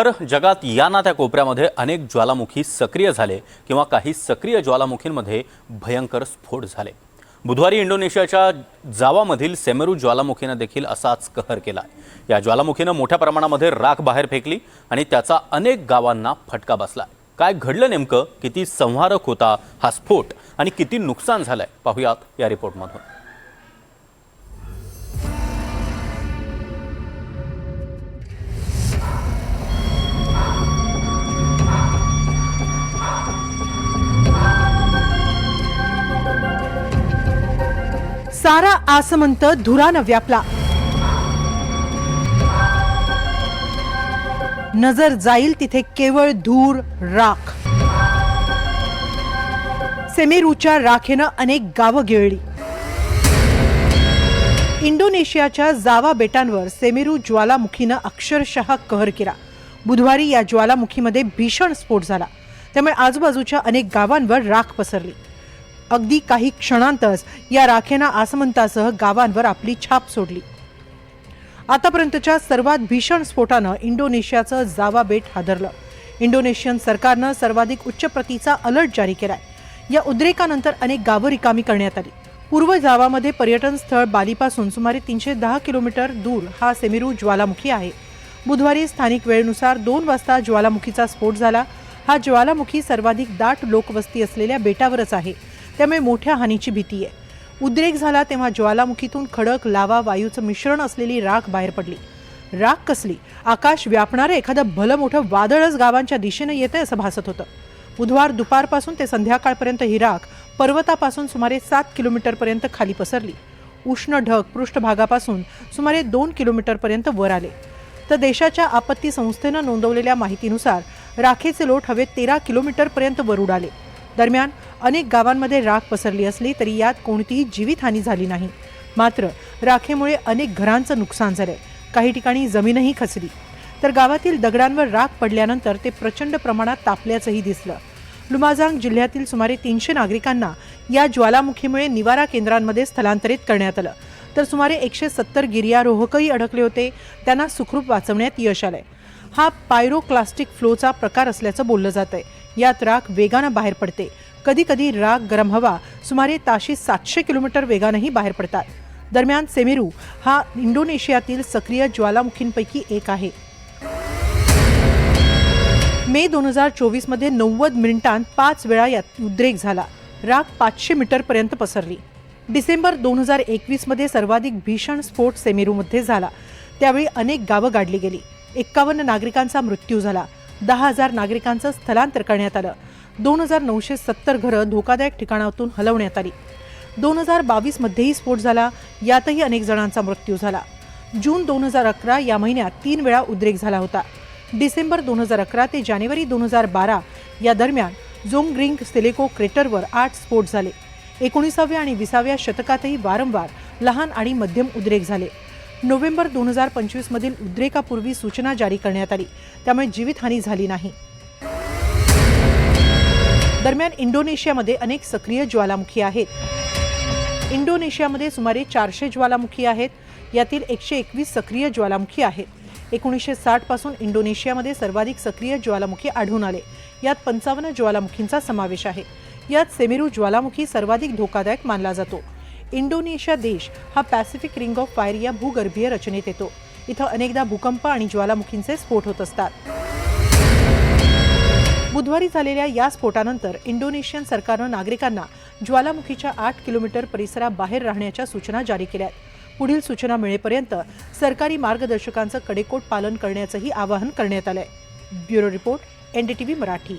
तर जगात या ना त्या कोपऱ्यामध्ये अनेक ज्वालामुखी सक्रिय झाले किंवा काही सक्रिय ज्वालामुखींमध्ये भयंकर स्फोट झाले. बुधवारी इंडोनेशियाच्या जावामधील सेमेरू ज्वालामुखीनं देखील असाच कहर केला. या ज्वालामुखीनं मोठ्या प्रमाणामध्ये राख बाहेर फेकली आणि त्याचा अनेक गावांना फटका बसला. काय घडलं नेमकं? किती संहारक होता हा स्फोट? आणि किती नुकसान झालंय? पाहूयात या रिपोर्टमधून. सारा आसमंत धुरानं व्यापला. नजर जाईल तिथे केवळ धूर राख. सेमेरूच्या राखेनं अनेक गावं गिळली. इंडोनेशियाच्या जावा बेटांवर सेमेरू ज्वालामुखीनं अक्षरशः कहर केला. बुधवारी या ज्वालामुखीमध्ये भीषण स्फोट झाला. त्यामुळे आजूबाजूच्या अनेक गावांवर राख पसरली. अगदी काही क्षणांतच या राखेनं आसमंतासह गावांवर आपली छाप सोडली. आतापर्यंतच्या सर्वात भीषण स्फोटानं इंडोनेशियाचं जावा बेट हादरलं. इंडोनेशियन सरकारनं सर्वाधिक उच्च प्रतीचा अलर्ट जारी केलाय. या उद्रेकानंतर अनेक गावं रिकामी करण्यात आली. पूर्व जावामध्ये पर्यटन स्थळ बालीपासून सुमारे तीनशे दहा किलोमीटर दूर हा सेमिरू ज्वालामुखी आहे. बुधवारी स्थानिक वेळेनुसार दोन वाजता ज्वालामुखीचा स्फोट झाला. हा ज्वालामुखी सर्वाधिक दाट लोकवस्ती असलेल्या बेटावरच आहे. त्यामुळे मोठ्या हानीची भीती आहे. उद्रेक झाला तेव्हा ज्वालामुखीतून खडक लावा वायूचं मिश्रण असलेली राख बाहेर पडली. राख कसली? आकाश व्यापणारं एखादं भलं मोठं वादळच गावांच्या दिशेनं आहे असं भासत होतं. बुधवार दुपारपासून ते संध्याकाळपर्यंत ही राख पर्वतापासून सुमारे सात किलोमीटरपर्यंत खाली पसरली. उष्ण ढग पृष्ठभागापासून सुमारे दोन किलोमीटरपर्यंत वर आले. तर देशाच्या आपत्ती संस्थेनं नोंदवलेल्या माहितीनुसार राखेचे लोट हवेत तेरा किलोमीटरपर्यंत वर उडाले. दरम्यान अनेक गावांमध्ये राख पसरली असली तरी यात कोणतीही जीवितहानी झाली नाही. मात्र राखेमुळे अनेक घरांचं नुकसान झालंय. काही ठिकाणी जमीनही खचली. तर गावातील दगडांवर राख पडल्यानंतर ते प्रचंड प्रमाणात तापल्याचंही दिसलं. लुमाझांग जिल्ह्यातील सुमारे तीनशे नागरिकांना या ज्वालामुखीमुळे निवारा केंद्रांमध्ये स्थलांतरित करण्यात आलं. तर सुमारे एकशे सत्तर गिर्यारोहकही अडकले होते. त्यांना सुखरूप वाचवण्यात यश आलंय. हा पायरोक्लास्टिक फ्लोचा प्रकार असल्याचं बोललं जात आहे यात राख वेगानं बाहेर पडते. कधी कधी राग गरम हवा सुमारे ताशी सातशे किलोमीटर वेगानंही बाहेर पडतात. दरम्यान सेमेरू हा इंडोनेशियातील सक्रिय ज्वालामुखींपैकी एक आहे. मे दोन हजार चोवीसमध्ये नव्वद मिनिटांत पाच वेळा यात उद्रेक झाला. राग पाचशे मीटरपर्यंत पसरली. डिसेंबर दोन हजार एकवीसमध्ये सर्वाधिक भीषण स्फोट सेमेरूमध्ये झाला. त्यावेळी अनेक गावं गाडली गेली. एक्कावन्न नागरिकांचा मृत्यू झाला. दहा हजार नागरिकांचं स्थलांतर करण्यात आलं. दोन हजार नऊशे सत्तर घरं धोकादायक ठिकाणातून हलवण्यात आली. दोन हजार बावीसमध्येही स्फोट झाला यातही अनेक जणांचा मृत्यू झाला. जून दोन हजार अकरा या महिन्यात तीन वेळा उद्रेक झाला होता. डिसेंबर दोन हजार अकरा ते जानेवारी दोन हजार बारा या दरम्यान जोंगग्रिंग सिलेको क्रेटरवर आठ स्फोट झाले. एकोणीसाव्या आणि विसाव्या शतकातही वारंवार लहान आणि मध्यम उद्रेक झाले. नोव्हेंबर दोन हजार पंचवीसमधील उद्रेकापूर्वी सूचना जारी करण्यात आली. त्यामुळे जीवितहानी झाली नाही. दरम्यान इंडोनेशियामध्ये अनेक सक्रिय ज्वालामुखी आहेत. इंडोनेशियामध्ये सुमारे चारशे ज्वालामुखी आहेत. यातील एकशे एकवीस सक्रिय ज्वालामुखी आहेत. एकोणीसशे साठपासून इंडोनेशियामध्ये सर्वाधिक सक्रिय ज्वालामुखी आढळून आले. यात पंचावन्न ज्वालामुखींचा समावेश आहे. यात सेमेरू ज्वालामुखी सर्वाधिक धोकादायक मानला जातो. इंडोनेशिया देश हा पॅसिफिक रिंग ऑफ फायर या भूगर्भीय रचनेत येतो. इथं अनेकदा भूकंप आणि ज्वालामुखींचे स्फोट होत असतात. बुधवारी झालेल्या या स्फोटानंतर इंडोनेशियन सरकारनं नागरिकांना ज्वालामुखीच्या आठ किलोमीटर परिसराबाहेर राहण्याच्या सूचना जारी केल्या आहेत पुढील सूचना मिळेपर्यंत सरकारी मार्गदर्शकांचं कडेकोट पालन करण्याचंही आवाहन करण्यात आलंय. Bureau report NDTV Marathi.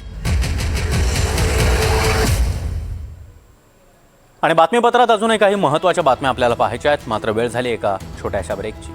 आणि बातमीपत्रात अजूनही काही महत्त्वाच्या बातम्या आपल्याला पाहायच्या आहेत. मात्र वेळ झाली एका छोट्याशा ब्रेकची